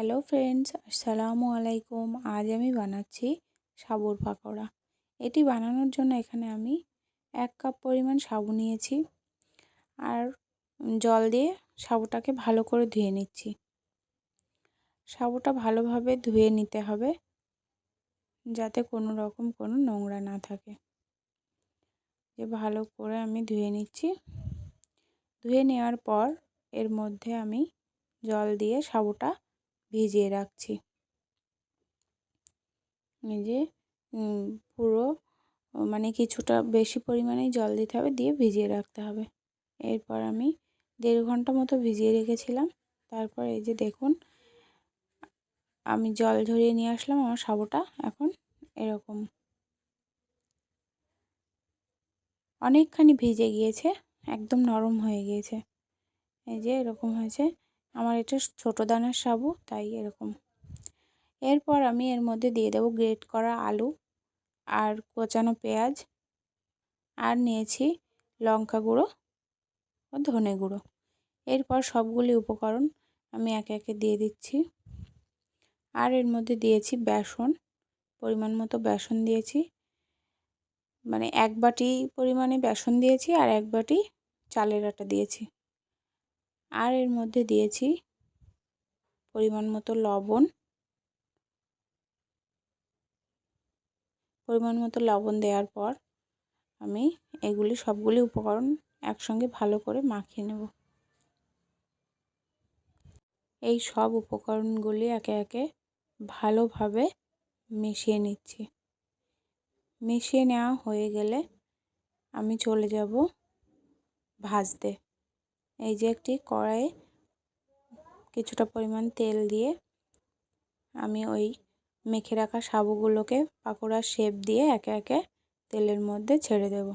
Hello friends আসসালামু আলাইকুম আজ আমি বানাচ্ছি সাবুর পাকোড়া। এটি বানানোর জন্য এখানে আমি এক কাপ পরিমাণ সাবু নিয়েছি আর জল দিয়ে সাবুটাকে ভালো করে ধুয়ে নিচ্ছি। সাবুটা ভালোভাবে ধুয়ে নিতে হবে যাতে কোনো রকম কোনো নোংরা না থাকে। যে ভালো করে আমি ধুয়ে নিচ্ছি। ধুয়ে নেওয়ার পর এর মধ্যে আমি জল দিয়ে সাবুটা ভিজিয়ে রাখছি। যে পুরো মানে কিছুটা বেশি পরিমাণেই জল দিতে হবে, দিয়ে ভিজিয়ে রাখতে হবে। এরপর আমি দেড় ঘণ্টা মতো ভিজিয়ে রেখেছিলাম। তারপর এই যে দেখুন, আমি জল ঝরিয়ে নিয়ে আসলাম আমার সাবুটা, এখন এরকম। অনেকখানি ভিজে গিয়েছে, একদম নরম হয়ে গিয়েছে। এই যে এরকম হয়েছে আমার এটা ছোটো দানার সাবু, তাই এরকম। এরপর আমি এর মধ্যে দিয়ে দেবো গ্রেট করা আলু আর কোচানো পেঁয়াজ আর নিয়েছি লঙ্কা গুঁড়ো ও ধনে গুঁড়ো। এরপর সবগুলি উপকরণ আমি একে একে দিয়ে দিচ্ছি। আর এর মধ্যে দিয়েছি বেসন, পরিমাণ মতো বেসন দিয়েছি। মানে এক বাটি পরিমাণে বেসন দিয়েছি আর এক বাটি চালের আটা দিয়েছি। আর এর মধ্যে দিয়েছি পরিমাণ মতো লবণ। পরিমাণ মতো লবণ দেওয়ার পর আমি এগুলি সবগুলি উপকরণ একসঙ্গে ভালো করে মাখিয়ে নেব। এই সব উপকরণগুলি একে একে ভালোভাবে মিশিয়ে নিচ্ছি। মিশিয়ে নেওয়া হয়ে গেলে আমি চলে যাব ভাজতে। এই যে একটি কড়াইয়ে কিছুটা পরিমাণ তেল দিয়ে আমি ওই মেখে রাখা সাবুগুলোকে পাকোড়ার শেপ দিয়ে একে একে তেলের মধ্যে ছেড়ে দেব।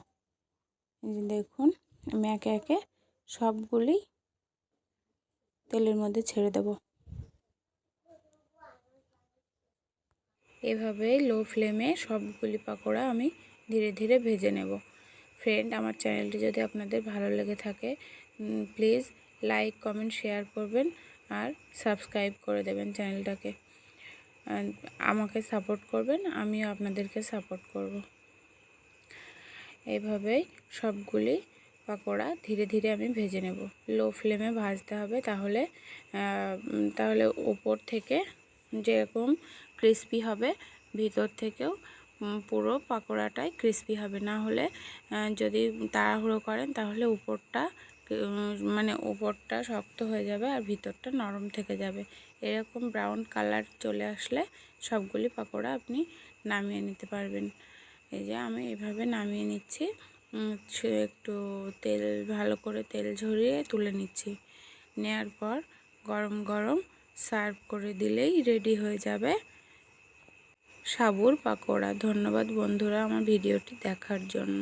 দেখুন, আমি একে একে সবগুলি তেলের মধ্যে ছেড়ে দেব। এভাবে লো ফ্লেমে সবগুলি পাকোড়া আমি ধীরে ধীরে ভেজে নেব। ফ্রেন্ড আমার চ্যানেলটি যদি আপনাদের ভালো লেগে থাকে প্লিজ লাইক কমেন্ট শেয়ার করবেন আর সাবস্ক্রাইব করে দেবেন চ্যানেলটাকে আমাকে সাপোর্ট করবেন, আমিও আপনাদেরকে সাপোর্ট করব। এইভাবেই সবগুলি পাকোড়া ধীরে ধীরে আমি ভেজে নেব। লো ফ্লেমে ভাজতে হবে তাহলে তাহলে উপর থেকে যেরকম ক্রিস্পি হবে, ভিতর থেকেও পুরো পাকোড়াটাই ক্রিস্পি হবে। না হলে যদি তাড়াহুড়ো করেন তাহলে উপরটা মানে ওপরটা শক্ত হয়ে যাবে আর ভিতরটা নরম থেকে যাবে। এরকম ব্রাউন কালার চলে আসলে সবগুলি পাকোড়া আপনি নামিয়ে নিতে পারবেন। এই যে আমি এভাবে নামিয়ে নিচ্ছি। একটু তেল, ভালো করে তেল ঝরিয়ে তুলে নিচ্ছি। নেয়ার পর গরম গরম সার্ভ করে দিলেই রেডি হয়ে যাবে সাবুর পাকোড়া। ধন্যবাদ বন্ধুরা আমার ভিডিওটি দেখার জন্য।